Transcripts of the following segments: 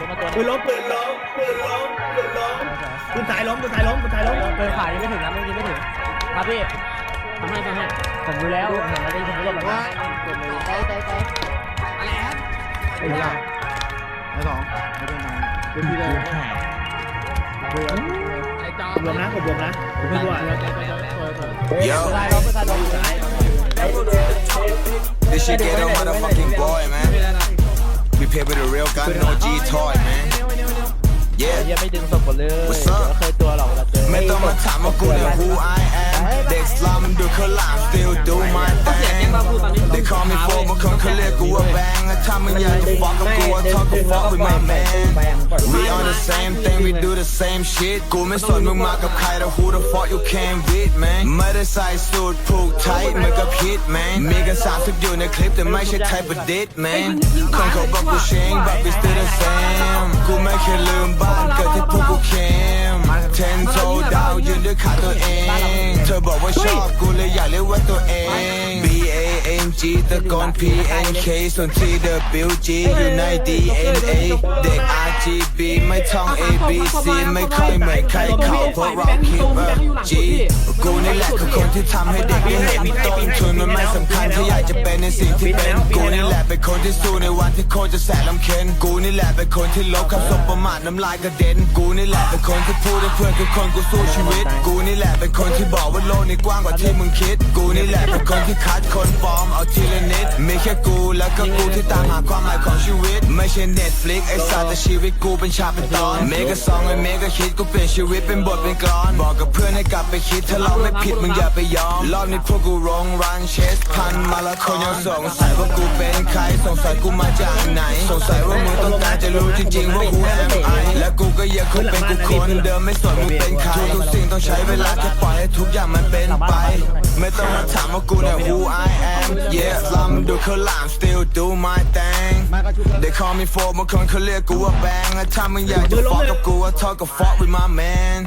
รถมาตัวปืนล้มปืนล้มปืนล้มปืนล้มปืนสายล้มปืนสายล้มปืนสายล้มเกินขายยังไม่ถึงนะเมื่อกี้ไม่ถึงครับพี่ทำให้ทำให้ผมดูแล้วผมเห็นแล้วได้ผมก็หลบมาใจใจใจไม่เป็นไรไม่สองไม่เป็นไรเป็นพี่ได้ผมล้มนะผมล้มนะผมไม่รู้อะ Yo, ตายเราไม่ตายเราอยู่ไหน this shit get a motherfucking boy, man. We pay with a real gun, no G toy, man. เฮี Yeah. ยไม่ดึงศพหมดเลย What's เดี๋ up? ยวเคยตัวหรอกเราเจอไม่ต้องมาถามว่ากูเนี่ย who I am They call me for บางคนเขาเรียกกูว่าแบงถ้ามึงอยากจะ fuck กับกู I talk to fuck with my man We on the same thing we do the same shit กูไม่สนมึงมากับใครแต่ who the fuck you came with man ไม่ได้ใส่สูทผูกไทเหมือนกับฮิต man มีกันสามสิบอยู่ในคลิปแต่ไม่ใช่ type of dit man คนเขาบอกกู change but we still the same กูไม่เคยลืมบ้านเกิดที่พวกกูเคม ten toe down ยืนด้วยขาตัวเอง เธอบอกว่าชอบกูเลยอยากเรียกว่าตัวเอง B A N G ตะโกน P N K ส่วน T W G อยู่ใน D N A เด็ก R G B ไม่ท่อง A B C ไม่ค่อยเหมือนใครเขาเพราะเราคิดว่า G กูนี่แหละคือคนที่ทำให้เด็กได้เห็นต้นทุนมันไม่ สำคัญถ้าอยากจะเป็นในสิ่งที่เป็น กูนี่แหละเป็นคนที่สู้ในวันที่โคตรจะแสนลำเค็นกูนี่แหละเป็นคนที่ลบคำสบประมาทน้ำลายกระเด็น กูนี่แหละเป็นคนที่พูดให้เพื่อนทุกคนกูสู้ชีวิต กูนี่แหละเป็นคนที่บอกว่าโลกนี้กว้างกว่าที่มึงคิด กูนี่แหละเป็นคนที่คัดคนปลอมเอาทีละนิดมีแค่กูแล้วก็กูที่ตามหาความหมายของชีวิต ไม่ใช่เน็ตฟลิกไอ้สัตว์แต่ชีวิตกูเป็นฉากเป็นตอนเมกะซองไอ้เมกะฮิตกูเปลี่ยนชีวิตเป็นบทเป็นกลอนบอกกับเพื่อนให้กลับไปคิดถ้าเราไม่ผิดมึงอย่าไปยอมรอบนี้พวกกูร้องรันเชสพันมาละคนยังสงสัยว่ากูเป็นใครสงสัยกูมาจากไหน สงสัยว่ามึงต้องการจะรู้จริงๆว่ากูแอมไอและกูก็ยังคงเป็นกูคนเดิมไม่สนมึงเป็นใครทุกสิ่งต้องใช้เวลาแค่ปล่อยให้ทุกอย่างมันเป็นไป ไม่ต้องมาถามว่ากูเนี่ย who I am yeah ลำดูเขาหลาม still do my thing They call me for บางคนเขาเรียกกูว่าแบงถ้ามึงอยากจะ fuck กับกู I talk a fuck with my man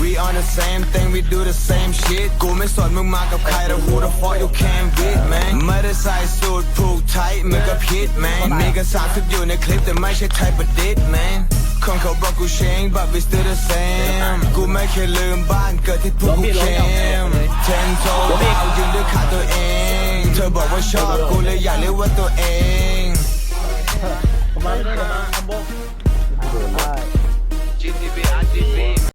We on the same thing we do the same shit กูไม่สนมึงมากับใครแต่ who the fuck you came with man ไม่ได้ใส่สูทผูกไทเหมือนกับฮิต man มีกันสามสิบอยู่ในคลิปแต่ไม่ใช่ type of dit man คนเขาบอกกู change but we still the same กูไม่เคยลืมบ้านเกิดที่พวกกูเคม ten toe down ยืนด้วยขาตัวเอง เธอบอกว่าชอบกูเลยอยากเรียกว่าตัวเอง